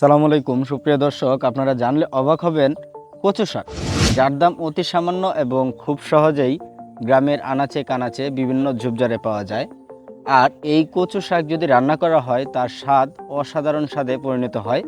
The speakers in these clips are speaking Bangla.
সালাম আলাইকুম। সুপ্রিয় দর্শক, আপনারা জানলে অবাক হবেন, কচু শাক। যার দাম অতি সামান্য এবং খুব সহজেই গ্রামের আনাচে কানাচে বিভিন্ন ঝুপঝাড়ে পাওয়া যায়। আর এই কচু শাক যদি রান্না করা হয়, তার স্বাদ অসাধারণ স্বাদে পরিণত হয়,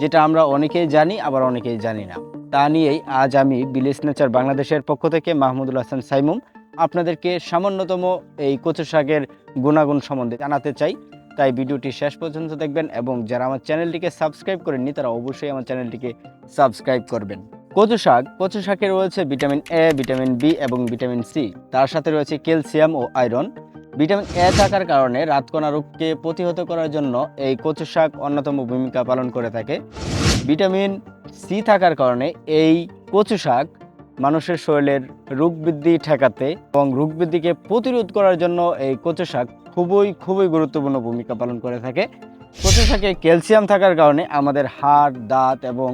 যেটা আমরা অনেকেই জানি, আবার অনেকেই জানি না। তা নিয়েই আজ আমি বিলেস নেচার বাংলাদেশের পক্ষ থেকে মাহমুদুল হাসান সাইমুম আপনাদেরকে সামান্যতম এই কচু শাকের গুণাগুণ সম্বন্ধে জানাতে চাই। তাই ভিডিওটি শেষ পর্যন্ত দেখবেন এবং যারা আমার চ্যানেলটিকে সাবস্ক্রাইব করেননি, তারা অবশ্যই আমার চ্যানেলটিকে সাবস্ক্রাইব করবেন। কচু শাক, কচু শাকে রয়েছে ভিটামিন এ ভিটামিন বি এবং ভিটামিন সি তার সাথে রয়েছে ক্যালসিয়াম ও আয়রন। ভিটামিন এ থাকার কারণে রাতকণা রোগকে প্রতিহত করার জন্য এই কচু শাক অন্যতম ভূমিকা পালন করে থাকে। ভিটামিন সি থাকার কারণে এই কচু শাক মানুষের শরীরের রোগ বৃদ্ধি ঠেকাতে এবং রোগ বৃদ্ধিকে প্রতিরোধ করার জন্য এই কচু শাক খুবই খুবই গুরুত্বপূর্ণ ভূমিকা পালন করে থাকে। কচু শাকে ক্যালসিয়াম থাকার কারণে আমাদের হাড়, দাঁত এবং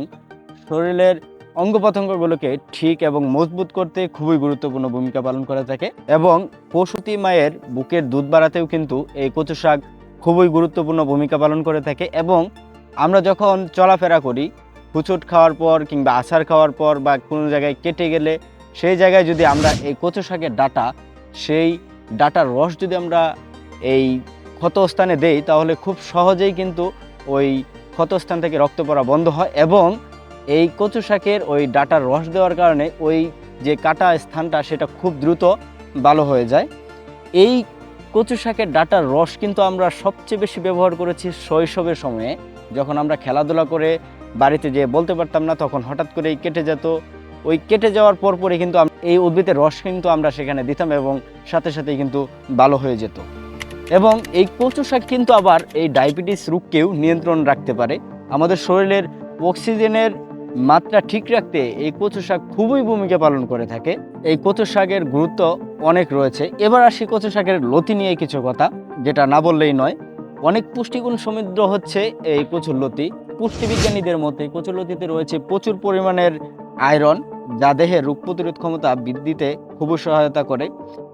শরীরের অঙ্গ প্রত্যঙ্গগুলোকে ঠিক এবং মজবুত করতে খুবই গুরুত্বপূর্ণ ভূমিকা পালন করে থাকে এবং প্রসূতি মায়ের বুকের দুধ বাড়াতেও কিন্তু এই কচু শাক খুবই গুরুত্বপূর্ণ ভূমিকা পালন করে থাকে এবং আমরা যখন চলাফেরা করি হুচুট খাওয়ার পর কিংবা আচার খাওয়ার পর বা কোনো জায়গায় কেটে গেলে সেই জায়গায় যদি আমরা এই কচু শাকের ডাটা, সেই ডাটার রস যদি আমরা এই ক্ষতস্থানে দেই, তাহলে খুব সহজেই কিন্তু ওই ক্ষতস্থান থেকে রক্ত পড়া বন্ধ হয় এবং এই কচু শাকের ওই ডাটার রস দেওয়ার কারণে ওই যে কাটা স্থানটা সেটা খুব দ্রুত ভালো হয়ে যায়। এই কচু শাকের ডাটার রস কিন্তু আমরা সবচেয়ে বেশি ব্যবহার করেছি শৈশবের সময়ে, যখন আমরা খেলাধুলা করে বাড়িতে যেয়ে বলতে পারতাম না, তখন হঠাৎ করেই কেটে যেত। ওই কেটে যাওয়ার পর পরে কিন্তু এই উদ্ভিদের রস কিন্তু আমরা সেখানে দিতাম এবং সাথে সাথেই কিন্তু ভালো হয়ে যেত। এবং এই কচু শাক কিন্তু আবার এই ডায়াবেটিস রোগকেও নিয়ন্ত্রণ রাখতে পারে। আমাদের শরীরের অক্সিজেনের মাত্রা ঠিক রাখতে এই কচু শাক খুবই ভূমিকা পালন করে থাকে। এই কচু শাকের গুরুত্ব অনেক রয়েছে। এবার আসি কচু শাকের লতি নিয়ে কিছু কথা, যেটা না বললেই নয়। অনেক পুষ্টিগুণ সমৃদ্ধ হচ্ছে এই কচুর লতি। পুষ্টিবিজ্ঞানীদের মতে কচুর লতিতে রয়েছে প্রচুর পরিমাণের আয়রন, যা দেহের রোগ প্রতিরোধ ক্ষমতা বৃদ্ধিতে খুবই সহায়তা করে।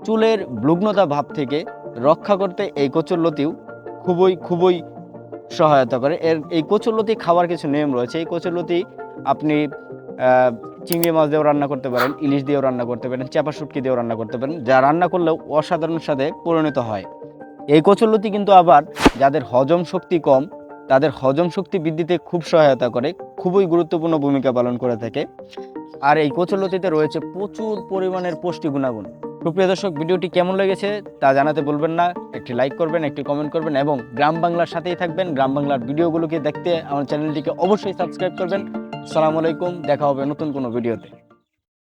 চুলের ব্লুগ্নতা ভাব থেকে রক্ষা করতে এই কচুরলতিও খুবই খুবই সহায়তা করে। এর, এই কচুরলতি খাওয়ার কিছু নিয়ম রয়েছে। এই কচুরলতি আপনি চিংড়ি মাছ দিয়েও রান্না করতে পারেন, ইলিশ দিয়েও রান্না করতে পারেন, চাপা শুটকি দিয়েও রান্না করতে পারেন। যা রান্না করলেও অসাধারণ স্বাদে পরিণত হয়। এই কচুরলতি কিন্তু আবার যাদের হজম শক্তি কম তাদের হজম শক্তি বৃদ্ধিতে খুব সহায়তা করে, খুবই গুরুত্বপূর্ণ ভূমিকা পালন করে থাকে। আর এই কচুরলতিতে রয়েছে প্রচুর পরিমাণের পুষ্টি গুণাগুণ। সুপ্রিয় দর্শক, ভিডিওটি কেমন লেগেছে তা জানাতে বলবেন না। একটি লাইক করবেন, একটি কমেন্ট করবেন এবং গ্রাম বাংলার সাথেই থাকবেন। গ্রাম বাংলার ভিডিওগুলোকে দেখতে আমার চ্যানেলটিকে অবশ্যই সাবস্ক্রাইব করবেন। সালাম আলাইকুম, দেখা হবে নতুন কোনো ভিডিওতে।